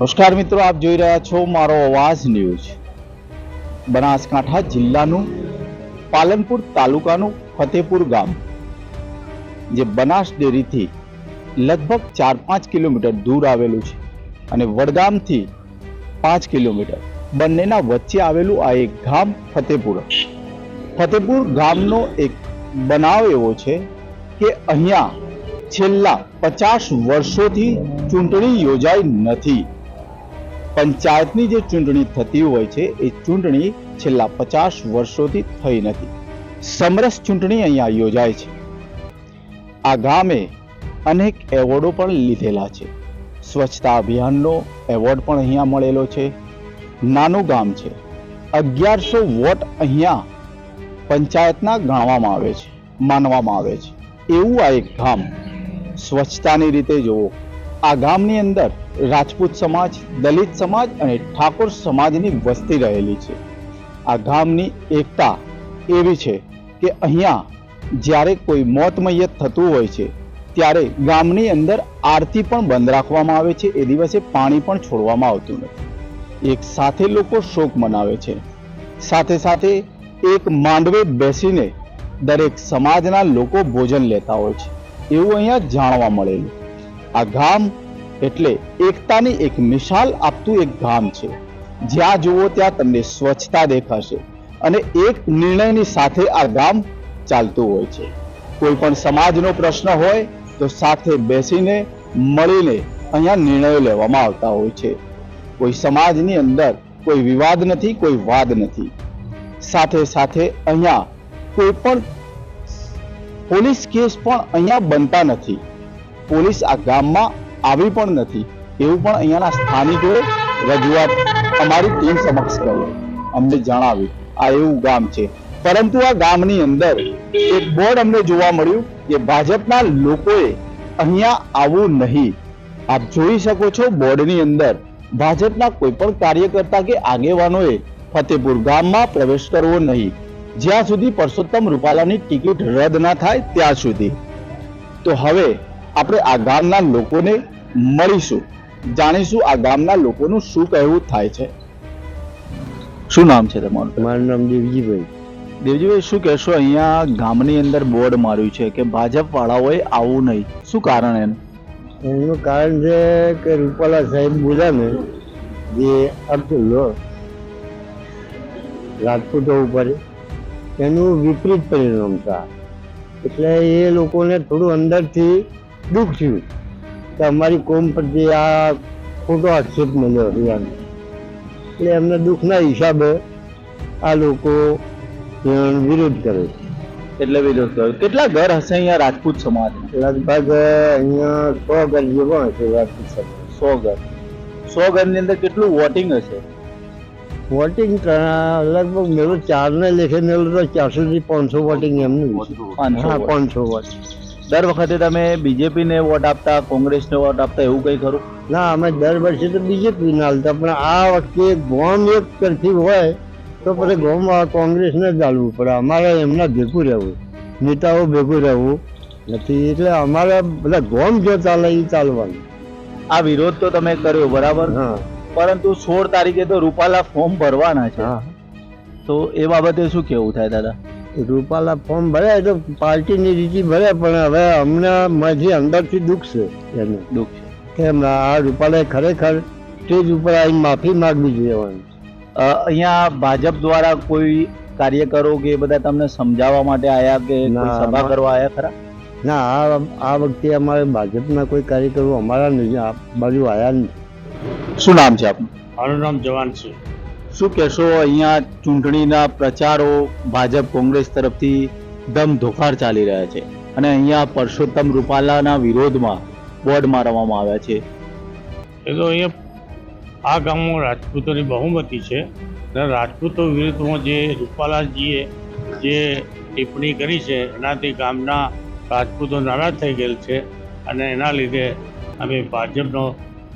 નમસ્કાર મિત્રો, આપ જોઈ રહ્યા છો મારો અવાજ ન્યૂઝ. બનાસકાંઠા જિલ્લાનું પાલનપુર તાલુકાનું ફતેપુર ગામ, જે બનાસ ડેરીથી લગભગ ચાર પાંચ કિલોમીટર દૂર આવેલું છે અને વડગામથી પાંચ કિલોમીટર બંનેના વચ્ચે આવેલું આ એક ગામ ફતેપુર. ફતેપુર ગામનો એક બનાવ એવો છે કે અહીંયા છેલ્લા પચાસ વર્ષોથી ચૂંટણી યોજાઈ નથી. પંચાયતની જે ચૂંટણી થતી હોય છે, એ ચૂંટણી છેલ્લા પચાસ વર્ષોથી થઈ નથી. સમરસ ચૂંટણી અહીંયા યોજાય છે. આ ગામે અનેક એવોર્ડો પણ લીધેલા છે. સ્વચ્છતા અભિયાનનો એવોર્ડ પણ અહીંયા મળેલો છે. નાનું ગામ છે. અગિયારસો વોટ અહીંયા પંચાયતના ગણવામાં આવે છે, માનવામાં આવે છે. એવું આ એક ગામ સ્વચ્છતાની રીતે જુઓ. આ ગામની અંદર રાજપૂત સમાજ, દલિત સમાજ અને ઠાકોર સમાજની વસ્તી રહેલી છે. આ ગામની એકતા એવી છે કે અહીંયા જ્યારે કોઈ મોત મૈયત થતું હોય છે, ત્યારે ગામની અંદર આરતી પણ બંધ રાખવામાં આવે છે, એ દિવસે પાણી પણ છોડવામાં આવતું નથી. એક સાથે લોકો શોક મનાવે છે. સાથે સાથે એક માંડવે બેસીને દરેક સમાજના લોકો ભોજન લેતા હોય છે. એવું અહીંયા જાણવા મળેલું. આ ગામ એટલે એકતાની એક મિસાલ આપતું એક ગામ છે. જ્યાં જુઓ ત્યાં તમને સ્વચ્છતા દેખાશે અને એક નિર્ણયની સાથે આ ગામ ચાલતું હોય છે. કોઈ પણ સમાજનો પ્રશ્ન હોય તો સાથે બેસીને, મળીને અહીંયા નિર્ણયો લેવામાં આવતા હોય છે. કોઈ સમાજની અંદર કોઈ વિવાદ નથી, કોઈ વાદ નથી. સાથે સાથે અહીંયા કોઈ પણ પોલીસ કેસ પણ અહીંયા બનતા નથી. પોલીસ આ ગામમાં આવી પણ નથી. એવું પણ અહીંયાના સ્થાનિકોએ રજૂઆત અમારી ટીમ સમક્ષ કરી. અમને જણાવ્યું, આ એવું ગામ છે. પરંતુ આ ગામની અંદર એક બોર્ડ અમને જોવા મળ્યું કે ભાજપના લોકોએ અહીંયા આવવું નહીં. આપ જોઈ શકો છો બોર્ડની અંદર ભાજપના કોઈ પણ કાર્યકર્તા કે આગેવાનોએ ફતેપુર ગામમાં પ્રવેશ કરવો નહીં. જ્યાં સુધી પરસોત્તમ રૂપાલાની ટિકિટ રદ ના થાય ત્યાં સુધી. તો હવે આપણે આ ગામના લોકોને મળીશું જાણીશું આ ગામના લોકોનું શું કહેવું થાય છે. શું નામ છે તમારું? મારું નામ દેવજીભાઈ. દેવજીભાઈ શું કહેશો? અહીંયા ગામની અંદર બોર્ડ માર્યું છે કે ભાજપ વાળાઓએ આવું નહીં. શું કારણ એનું? એનું કારણ છે કે રૂપાલા સાહેબ બોલ્યા ને જે લો રાજપૂતો ઉપર એનું વિપરીત પરિણામ હતા એટલે એ લોકોને થોડું અંદરથી દુઃખ થયું કે અમારી કોમ પ્રત્યે આ ખોટો આક્ષેપ મળ્યો એમ એટલે એમને દુઃખના હિસાબે આ લોકો વિરોધ કરે છે. એટલે વિરોધ કર્યો કેટલા ઘર હશે અહીંયા રાજપૂત સમાજ લગભગ અહીંયા સો ઘર જેવો હશે રાજપૂત સમાજ. સો ઘર. સો ઘરની અંદર કેટલું વોટિંગ હશે? વોટિંગ લગભગ મેળો ચાર ને લેખે મેળો તો ચારસો થી પાંચસો વોટિંગ એમનું હા પાંચસો વોટ દર વખતે તમે બીજેપીને વોટ આપતા કોંગ્રેસને વોટ આપતા એવું કંઈ ખરું? ના અમે દર વર્ષે તો બીજેપી ના હાલતા પણ આ વખતે ગોમ એક તરફી હોય તો પછી ગોમ કોંગ્રેસને જ ચાલવું પડે. અમારે એમના ભેગું રહેવું નેતાઓ ભેગું રહેવું નથી એટલે અમારે બધા ગોમ જો ચાલે એ ચાલવાનું. આ વિરોધ તો તમે કર્યો બરાબર? હા. પરંતુ સોળ તારીખે તો રૂપાલા ફોર્મ ભરવાના છે. તો એ બાબતે શું કેવું થાય દાદા? રૂપાલા ફોર્મ ભર્યા તો પાર્ટીની રીતિ ભરે પણ હવે અમને મારી અંદરથી દુઃખ છે એનું. દુઃખ છે. કે આ રૂપાલાએ ખરેખર સ્ટેજ ઉપર આવીને માફી માંગવી જોઈએ અહીંયા ભાજપ દ્વારા કોઈ કાર્યકરો કે એ બધા તમને સમજાવવા માટે આયા કે સભા કરવા આયા ખરા? ના આ આ વખતે અમારે ભાજપના કોઈ કાર્યકરો અમારા નહીં આ બાજુ આવ્યા નથી શું નામ છે આપનું? મારું નામ જવાન છે. શું કહેશો? અહીંયા ચૂંટણીના પ્રચારો ભાજપ કોંગ્રેસ તરફથી ધમધોકાર ચાલી રહ્યા છે અને અહીંયા પરસોત્તમ રૂપાલાના વિરોધમાં બોર્ડ મારવામાં આવ્યા છે. એ તો અહીંયા આ ગામમાં રાજપૂતોની બહુમતી છે અને રાજપૂતો વિરુદ્ધમાં જે રૂપાલાજીએ જે ટિપ્પણી કરી છે, એનાથી ગામના રાજપૂતો નારાજ થઈ ગયેલ છે અને એના લીધે અમે ભાજપનો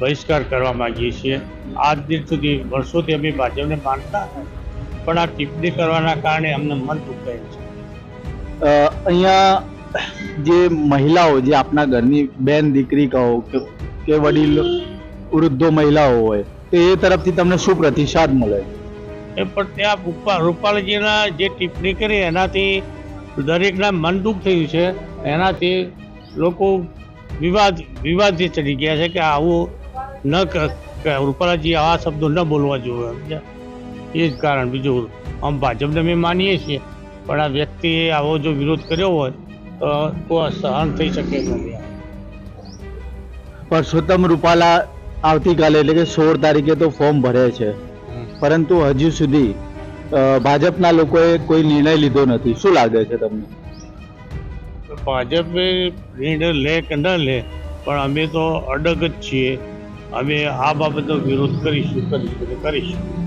બહિષ્કાર કરવા માંગીએ છીએ. આજ દિન સુધી વર્ષોથી અમે ભાજપને માનતા પણ આ ટિપ્પણી કરવાના કારણે અમને મન દુખાયું છે. અહીંયા જે મહિલાઓ જે આપના ઘરની બેન દીકરી કહો કે કે વડીલ વૃદ્ધો મહિલાઓ હોય તો એ તરફથી તમને શું પ્રતિસાદ મળે? એ પણ ત્યાં રૂપા રૂપાલજીના જે ટિપ્પણી કરી એનાથી દરેકના મન દુઃખ થયું છે. એનાથી લોકો વિવાદ વિવાદથી ચડી ગયા છે કે આવું ન રૂપાલાજી આવા શબ્દો ન બોલવા જોઈએ? એ જ કારણ. બીજું આમ ભાજપને અમે માનીએ છીએ પણ આ વ્યક્તિએ આવો જો વિરોધ કર્યો હોય તો સહન થઈ શકે નથી. પરસોત્તમ રૂપાલા આવતીકાલે એટલે કે સોળ તારીખે તો ફોર્મ ભરે છે. પરંતુ હજુ સુધી ભાજપના લોકોએ કોઈ નિર્ણય લીધો નથી. શું લાગે છે તમને? ભાજપે નિર્ણય લે કે ન લે પણ અમે તો અડગ જ છીએ. અમે આ બાબતનો વિરોધ કરીશું કરીશું કરીશું.